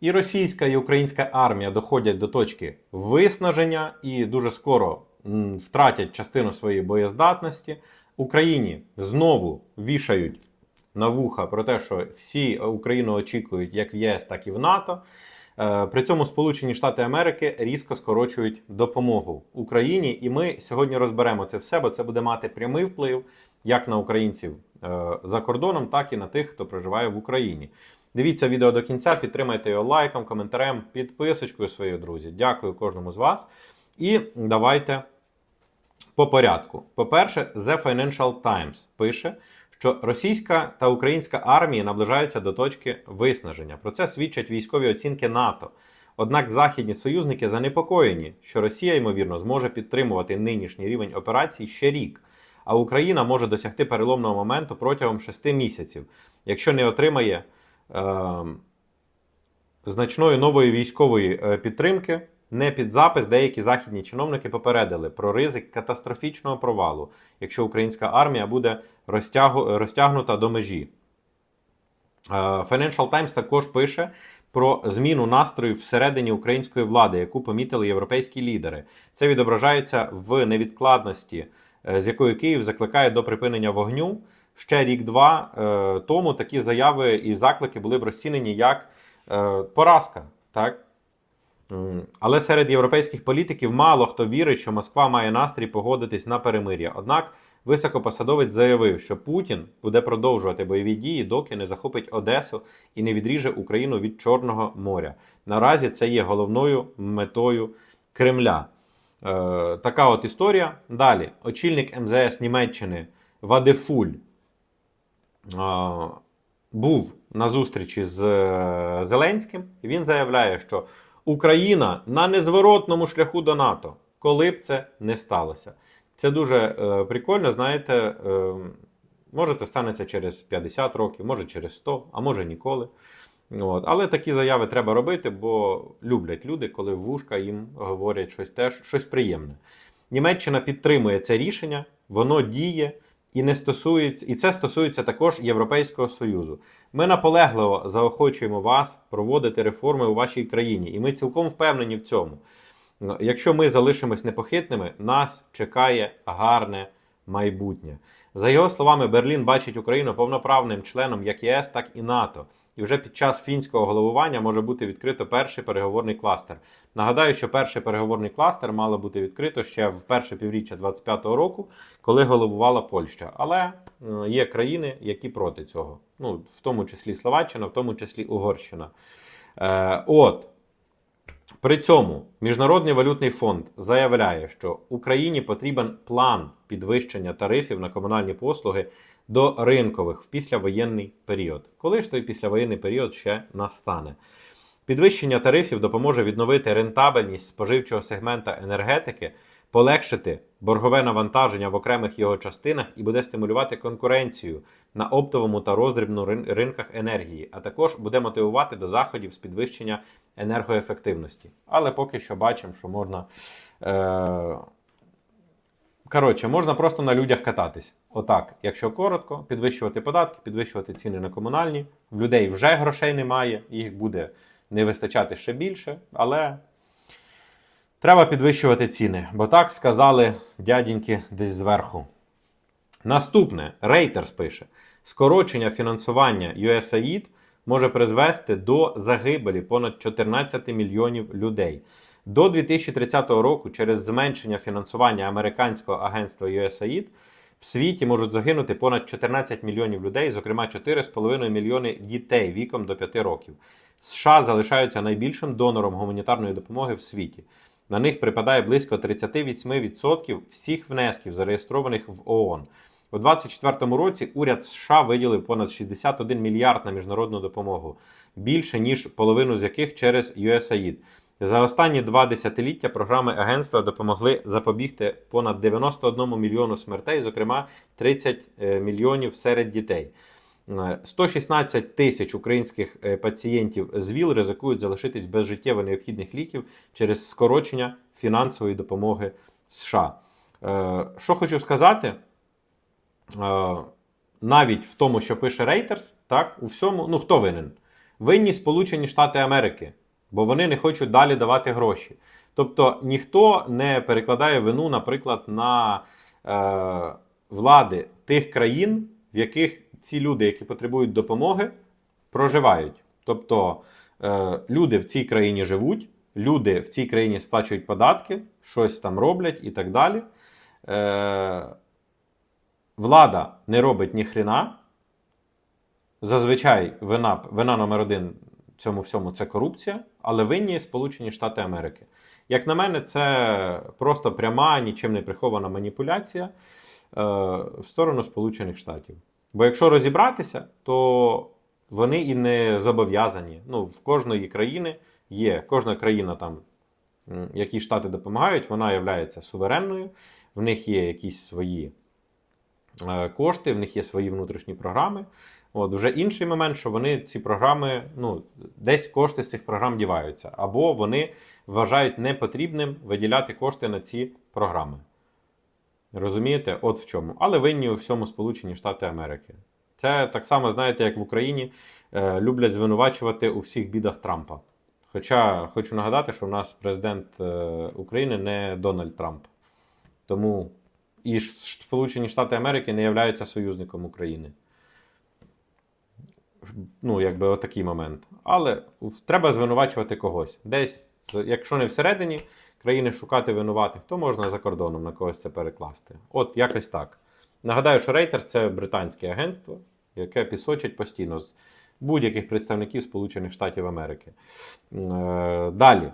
І російська і українська армія доходять до точки виснаження і дуже скоро втратять частину своєї боєздатності. Україні знову вішають на вуха про те, що всі Україну очікують як в ЄС, так і в НАТО. Е, При цьому Сполучені Штати Америки різко скорочують допомогу Україні, і ми сьогодні розберемо це все, бо це буде мати прямий вплив як на українців е, за кордоном, так і на тих, хто проживає в Україні. Дивіться відео до кінця, підтримайте його лайком, коментарем, підписочкою своєю, друзі. Дякую кожному з вас. І давайте по порядку. По-перше, The Financial Times пише, що російська та українська армії наближаються до точки виснаження. Про це свідчать військові оцінки НАТО. Однак західні союзники занепокоєні, що Росія, ймовірно, зможе підтримувати нинішній рівень операцій ще рік, а Україна може досягти переломного моменту протягом шести місяців, якщо не отримає значної нової військової е, підтримки. Не під запис деякі західні чиновники попередили про ризик катастрофічного провалу, якщо українська армія буде розтягу, розтягнута до межі. Е, Financial Times також пише про зміну настроїв всередині української влади, яку помітили європейські лідери. Це відображається в невідкладності, е, з якою Київ закликає до припинення вогню. Ще рік-два е, тому такі заяви і заклики були б розцінені як е, поразка. Так? Але серед європейських політиків мало хто вірить, що Москва має настрій погодитись на перемир'я. Однак високопосадовець заявив, що Путін буде продовжувати бойові дії, доки не захопить Одесу і не відріже Україну від Чорного моря. Наразі це є головною метою Кремля. Е, така от історія. Далі, очільник МЗС Німеччини Вадефуль був на зустрічі з е, Зеленським, він заявляє, що Україна на незворотному шляху до НАТО, коли б це не сталося. Це дуже е, прикольно, знаєте, е, може це станеться через 50 років, може через 100, а може ніколи. От. Але такі заяви треба робити, бо люблять люди, коли в вушка їм говорять щось теж щось приємне. Німеччина підтримує це рішення, воно діє і не стосується, і це стосується також Європейського Союзу. Ми наполегливо заохочуємо вас проводити реформи у вашій країні, і ми цілком впевнені в цьому. Ну, Якщо ми залишимось непохитними, нас чекає гарне майбутнє. За його словами, Берлін бачить Україну повноправним членом як ЄС, так і НАТО. І вже під час фінського головування може бути відкрито перший переговорний кластер. Нагадаю, що перший переговорний кластер мало бути відкрито ще в перше півріччя 25-го року, коли головувала Польща. Але е, є країни, які проти цього. Ну, в тому числі Словаччина, в тому числі Угорщина. Е, от. При цьому Міжнародний валютний фонд заявляє, що Україні потрібен план підвищення тарифів на комунальні послуги до ринкових в післявоєнний період. Коли ж той післявоєнний період ще настане? Підвищення тарифів допоможе відновити рентабельність споживчого сегмента енергетики, полегшити боргове навантаження в окремих його частинах і буде стимулювати конкуренцію на оптовому та роздрібну ринках енергії, а також буде мотивувати до заходів з підвищення енергоефективності. Але поки що бачимо, що можна. Е- Коротше, можна просто на людях кататись. Отак, якщо коротко, підвищувати податки, підвищувати ціни на комунальні. В людей вже грошей немає, їх буде не вистачати ще більше, але треба підвищувати ціни, бо так сказали дяденьки десь зверху. Наступне, Reuters пише: скорочення фінансування USAID може призвести до загибелі понад 14 мільйонів людей. До 2030 року через зменшення фінансування американського агентства USAID в світі можуть загинути понад 14 мільйонів людей, зокрема 4,5 мільйони дітей віком до 5 років. США залишаються найбільшим донором гуманітарної допомоги в світі. На них припадає близько 38% всіх внесків, зареєстрованих в ООН. У 2024 році уряд США виділив понад 61 мільярд на міжнародну допомогу, більше ніж половину з яких через USAID. За останні два десятиліття програми агентства допомогли запобігти понад 91 мільйону смертей, зокрема 30 е, мільйонів серед дітей. Е, 116 тисяч українських е, пацієнтів з ВІЛ ризикують залишитись без життєво необхідних ліків через скорочення фінансової допомоги США. Е, Що хочу сказати, Е, навіть в тому, що пише Reuters, так, у всьому, ну хто винен? Винні Сполучені Штати Америки, бо вони не хочуть далі давати гроші. Тобто ніхто не перекладає вину, наприклад, на е, влади тих країн, в яких ці люди, які потребують допомоги, проживають. Тобто е, люди в цій країні живуть, люди в цій країні сплачують податки, щось там роблять і так далі. Е, влада не робить ні хрена. Зазвичай вина, вина номер один в цьому всьому це корупція, але винні Сполучені Штати Америки. Як на мене, це просто пряма, нічим не прихована маніпуляція е, в сторону Сполучених Штатів. Бо якщо розібратися, то вони і не зобов'язані. Ну, в кожної країни є, кожна країна там, м, якій штати допомагають, вона є суверенною, в них є якісь свої е, кошти, в них є свої внутрішні програми. От вже інший момент, що вони ці програми, ну десь кошти з цих програм діваються, або вони вважають непотрібним виділяти кошти на ці програми. Розумієте, от в чому. Але винні у всьому Сполучені Штати Америки. Це так само, знаєте, як в Україні е, люблять звинувачувати у всіх бідах Трампа. Хоча хочу нагадати, що в нас президент е, України не Дональд Трамп. Тому і Сполучені Штати Америки не являються союзником України. Ну, якби отакий момент. Але треба звинувачувати когось. Десь, якщо не всередині країни шукати винуватих, то можна за кордоном на когось це перекласти. От якось так. Нагадаю, що Reuters – це британське агентство, яке пісочить постійно з будь-яких представників Сполучених Штатів Америки. Е, Далі.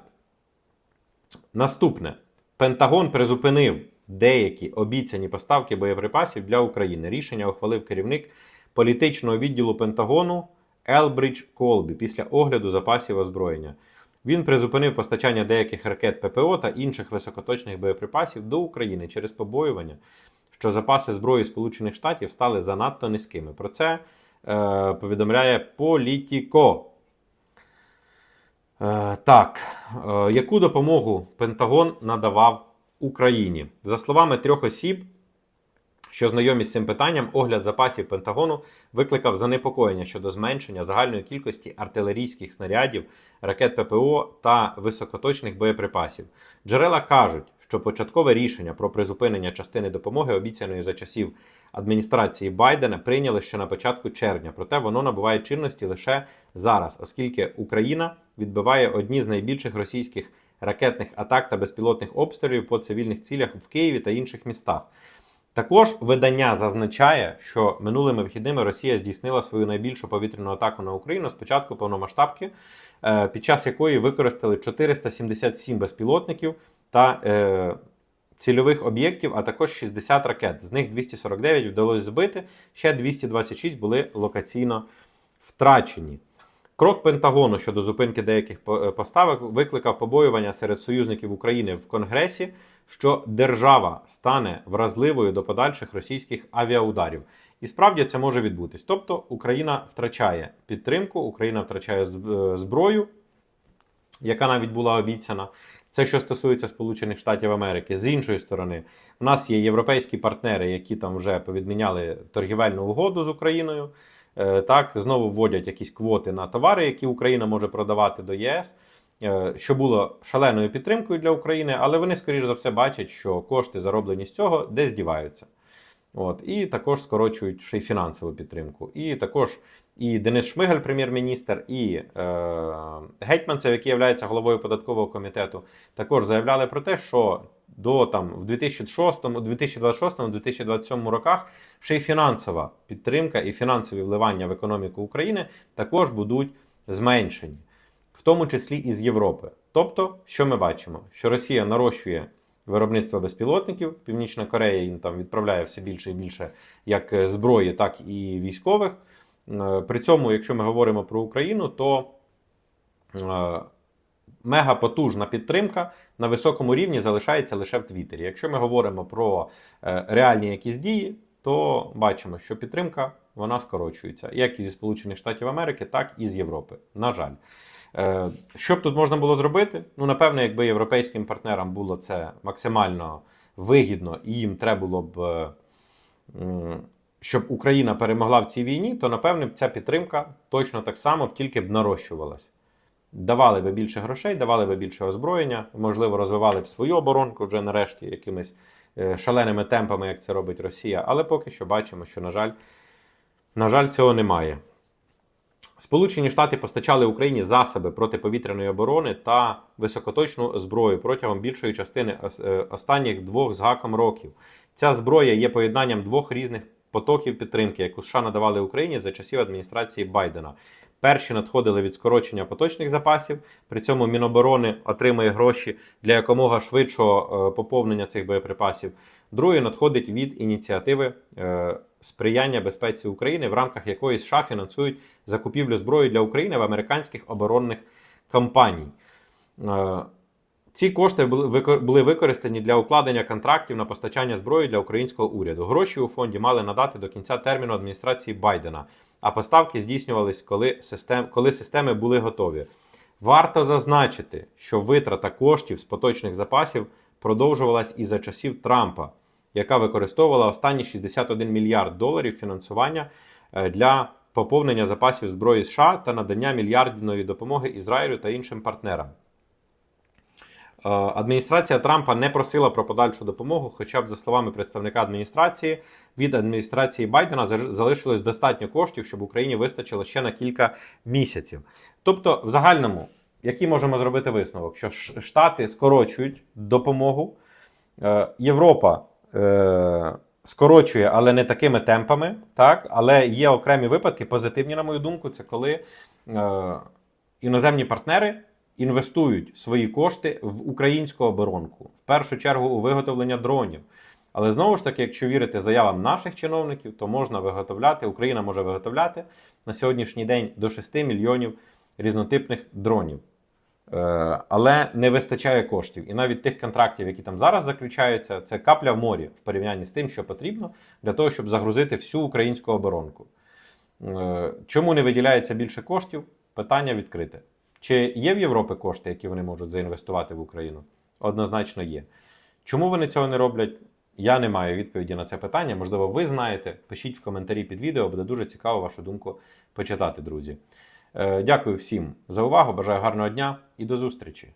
Наступне. Пентагон призупинив деякі обіцяні поставки боєприпасів для України. Рішення ухвалив керівник політичного відділу Пентагону Елбридж Колбі після огляду запасів озброєння. Він призупинив постачання деяких ракет ППО та інших високоточних боєприпасів до України через побоювання, що запаси зброї Сполучених Штатів стали занадто низькими. Про це е, повідомляє Політіко. Е, так, е, яку допомогу Пентагон надавав Україні? За словами трьох осіб, що знайомі з цим питанням, огляд запасів Пентагону викликав занепокоєння щодо зменшення загальної кількості артилерійських снарядів, ракет ППО та високоточних боєприпасів. Джерела кажуть, що початкове рішення про призупинення частини допомоги, обіцяної за часів адміністрації Байдена, прийняли ще на початку червня, проте воно набуває чинності лише зараз, оскільки Україна відбиває одні з найбільших російських ракетних атак та безпілотних обстрілів по цивільних цілях в Києві та інших містах. Також видання зазначає, що минулими вихідними Росія здійснила свою найбільшу повітряну атаку на Україну з початку повномасштабки, е, під час якої використали 477 безпілотників та е, цільових об'єктів, а також 60 ракет. З них 249 вдалося збити, ще 226 були локаційно втрачені. Крок Пентагону щодо зупинки деяких е, поставок викликав побоювання серед союзників України в Конгресі, що держава стане вразливою до подальших російських авіаударів. І справді це може відбутись. Тобто Україна втрачає підтримку, Україна втрачає е, зброю, яка навіть була обіцяна. Це що стосується Сполучених Штатів Америки. З іншої сторони, в нас є європейські партнери, які там вже повідміняли торгівельну угоду з Україною. Е, Так, знову вводять якісь квоти на товари, які Україна може продавати до ЄС, е, що було шаленою підтримкою для України, але вони, скоріш за все, бачать, що кошти, зароблені з цього, десь діваються. От, і також скорочують ще й фінансову підтримку. І також і Денис Шмигаль, прем'єр-міністр, і е, Гетьманцев, який є головою податкового комітету, також заявляли про те, що до там в 2006, 2026, 2027 роках ще й фінансова підтримка і фінансові вливання в економіку України також будуть зменшені, в тому числі і з Європи. Тобто, що ми бачимо? Що Росія нарощує виробництво безпілотників, Північна Корея їм там відправляє все більше і більше як е, зброї, так і військових. Е, При цьому, якщо ми говоримо про Україну, то е, мегапотужна підтримка на високому рівні залишається лише в Твіттері. Якщо ми говоримо про е, реальні якісь дії, то бачимо, що підтримка вона скорочується як і зі Сполучених Штатів Америки, так і з Європи. На жаль. Е, Що б тут можна було зробити? Ну, напевно, якби європейським партнерам було це максимально вигідно, і їм треба було б е, щоб Україна перемогла в цій війні, то напевне ця підтримка точно так само тільки б нарощувалась. Давали би більше грошей, давали би більше озброєння, можливо, розвивали б свою оборонку вже нарешті якимись е, шаленими темпами, як це робить Росія. Але поки що бачимо, що, на жаль, на жаль, цього немає. Сполучені Штати постачали Україні засоби протиповітряної оборони та високоточну зброю протягом більшої частини е, останніх двох з гаком років. Ця зброя є поєднанням двох різних потоків підтримки, яку США надавали Україні за часів адміністрації Байдена. Перші надходили від скорочення поточних запасів. При цьому Міноборони отримує гроші для якомога швидшого е, поповнення цих боєприпасів. Другий надходить від ініціативи е, сприяння безпеці України, в рамках якої США фінансують закупівлю зброї для України в американських оборонних компаній. Ці кошти були викор- використані для укладення контрактів на постачання зброї для українського уряду. Гроші у фонді мали надати до кінця терміну адміністрації Байдена, а поставки здійснювались, коли, систем, коли системи були готові. Варто зазначити, що витрата коштів з поточних запасів продовжувалась і за часів Трампа, яка використовувала останні 61 мільярд доларів фінансування е, для поповнення запасів зброї США та надання мільярдної допомоги Ізраїлю та іншим партнерам. Е, Адміністрація Трампа не просила про подальшу допомогу, хоча б за словами представника адміністрації, від адміністрації Байдена залишилось достатньо коштів, щоб Україні вистачило ще на кілька місяців. Тобто, в загальному, який можемо зробити висновок, що Штати скорочують допомогу, е, Європа е, скорочує, але не такими темпами. Так? Але є окремі випадки, позитивні, на мою думку, це коли іноземні партнери інвестують свої кошти в українську оборонку, в першу чергу у виготовлення дронів. Але знову ж таки, якщо вірити заявам наших чиновників, то можна виготовляти, Україна може виготовляти на сьогоднішній день до 6 мільйонів різнотипних дронів. Е, Але не вистачає коштів. І навіть тих контрактів, які там зараз заключаються, це капля в морі в порівнянні з тим, що потрібно для того, щоб загрузити всю українську оборонку. Е, Чому не виділяється більше коштів? Питання відкрите. Чи є в Європі кошти, які вони можуть заінвестувати в Україну? Однозначно є. Чому вони цього не роблять? Я не маю відповіді на це питання. Можливо, ви знаєте. Пишіть в коментарі під відео, буде дуже цікаво вашу думку почитати, друзі. Е, Дякую всім за увагу. Бажаю гарного дня і до зустрічі!